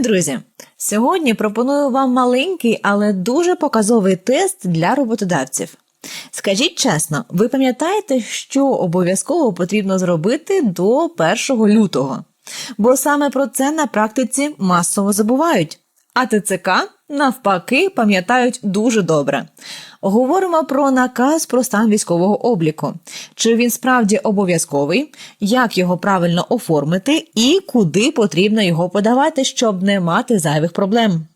Друзі! Сьогодні пропоную вам маленький, але дуже показовий тест для роботодавців. Скажіть чесно, ви пам'ятаєте, що обов'язково потрібно зробити до 1 лютого? Бо саме про це на практиці масово забувають. А ТЦК навпаки пам'ятають дуже добре. Говоримо про наказ про стан військового обліку. Чи він справді обов'язковий, як його правильно оформити і куди потрібно його подавати, щоб не мати зайвих проблем.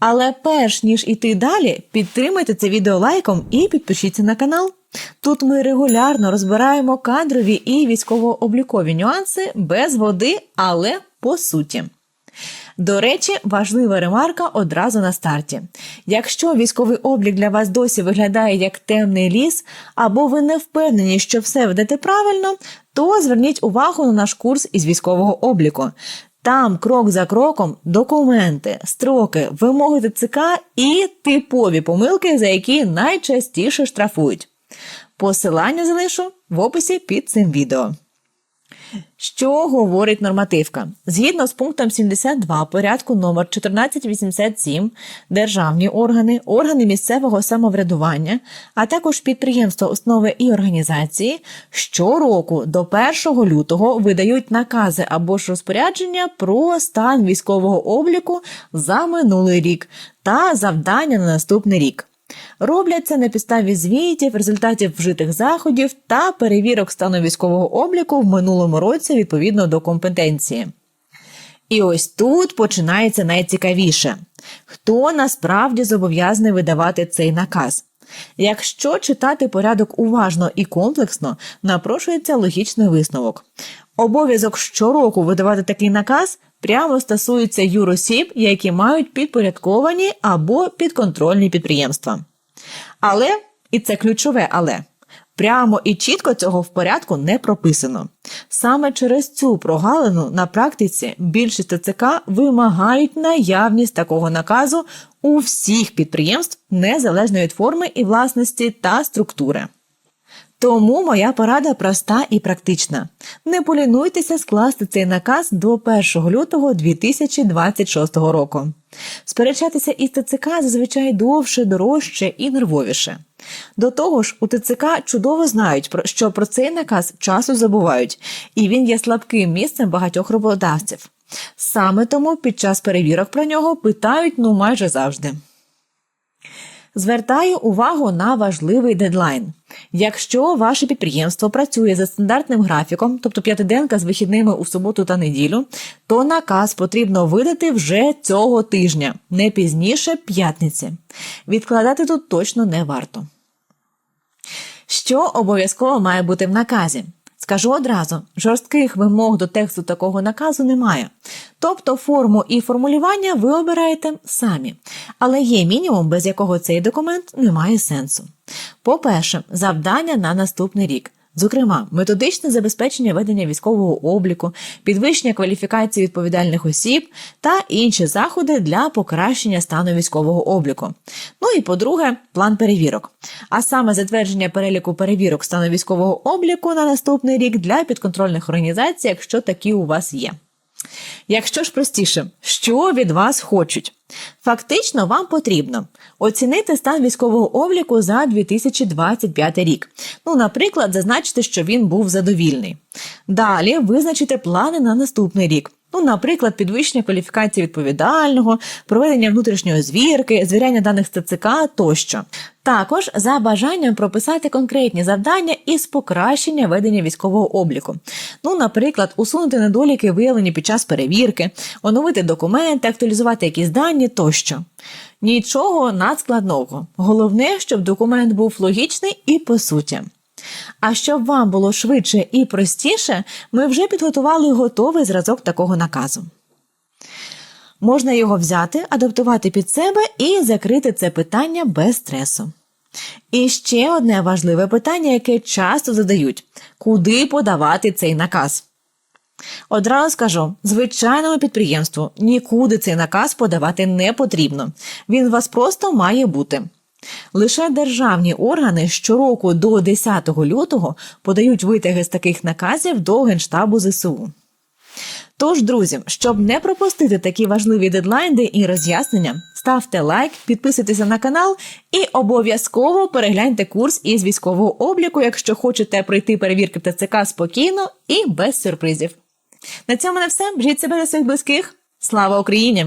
Але перш ніж іти далі, підтримайте це відео лайком і підпишіться на канал. Тут ми регулярно розбираємо кадрові і військово-облікові нюанси без води, але по суті. До речі, важлива ремарка одразу на старті. Якщо військовий облік для вас досі виглядає як темний ліс, або ви не впевнені, що все ведете правильно, то зверніть увагу на наш курс із військового обліку. Там крок за кроком документи, строки, вимоги ТЦК і типові помилки, за які найчастіше штрафують. Посилання залишу в описі під цим відео. Що говорить нормативка? Згідно з пунктом 72 порядку номер 1487 державні органи, органи місцевого самоврядування, а також підприємства, установи і організації щороку до 1 лютого видають накази або ж розпорядження про стан військового обліку за минулий рік та завдання на наступний рік. Робляться на підставі звітів, результатів вжитих заходів та перевірок стану військового обліку в минулому році відповідно до компетенції. І ось тут починається найцікавіше: хто насправді зобов'язаний видавати цей наказ? Якщо читати порядок уважно і комплексно, напрошується логічний висновок. Обов'язок щороку видавати такий наказ прямо стосується юросіб, які мають підпорядковані або підконтрольні підприємства. Але, і це ключове, але прямо і чітко цього в порядку не прописано. Саме через цю прогалину на практиці більшість ТЦК вимагають наявність такого наказу у всіх підприємств незалежно від форми і власності та структури. Тому моя порада проста і практична. Не полінуйтеся скласти цей наказ до 1 лютого 2026 року. Сперечатися із ТЦК зазвичай довше, дорожче і нервовіше. До того ж, у ТЦК чудово знають, що про цей наказ часу забувають, і він є слабким місцем багатьох роботодавців. Саме тому під час перевірок про нього питають ну майже завжди. Звертаю увагу на важливий дедлайн. Якщо ваше підприємство працює за стандартним графіком, тобто п'ятиденка з вихідними у суботу та неділю, то наказ потрібно видати вже цього тижня, не пізніше п'ятниці. Відкладати тут точно не варто. Що обов'язково має бути в наказі? Скажу одразу, жорстких вимог до тексту такого наказу немає. Тобто форму і формулювання ви обираєте самі, але є мінімум, без якого цей документ не має сенсу. По-перше, завдання на наступний рік. Зокрема, методичне забезпечення ведення військового обліку, підвищення кваліфікації відповідальних осіб та інші заходи для покращення стану військового обліку. Ну і по-друге, план перевірок. А саме затвердження переліку перевірок стану військового обліку на наступний рік для підконтрольних організацій, якщо такі у вас є. Якщо ж простіше, що від вас хочуть? Фактично, вам потрібно оцінити стан військового обліку за 2025 рік. Ну, наприклад, зазначити, що він був задовільний. Далі визначити плани на наступний рік. Ну, наприклад, підвищення кваліфікації відповідального, проведення внутрішньої звірки, звіряння даних ТЦК тощо. Також за бажанням прописати конкретні завдання із покращення ведення військового обліку. Ну, наприклад, усунути недоліки, виявлені під час перевірки, оновити документи, актуалізувати якісь дані тощо. Нічого надскладного. Головне, щоб документ був логічний і по суті. А щоб вам було швидше і простіше, ми вже підготували готовий зразок такого наказу. Можна його взяти, адаптувати під себе і закрити це питання без стресу. І ще одне важливе питання, яке часто задають: куди подавати цей наказ? Одразу скажу, звичайному підприємству нікуди цей наказ подавати не потрібно. Він у вас просто має бути. Лише державні органи щороку до 10 лютого подають витяги з таких наказів до Генштабу ЗСУ. Тож, друзі, щоб не пропустити такі важливі дедлайни і роз'яснення, ставте лайк, підписуйтеся на канал і обов'язково перегляньте курс із військового обліку, якщо хочете пройти перевірки в ТЦК спокійно і без сюрпризів. На цьому на все. Бжіть себе за своїх близьких. Слава Україні!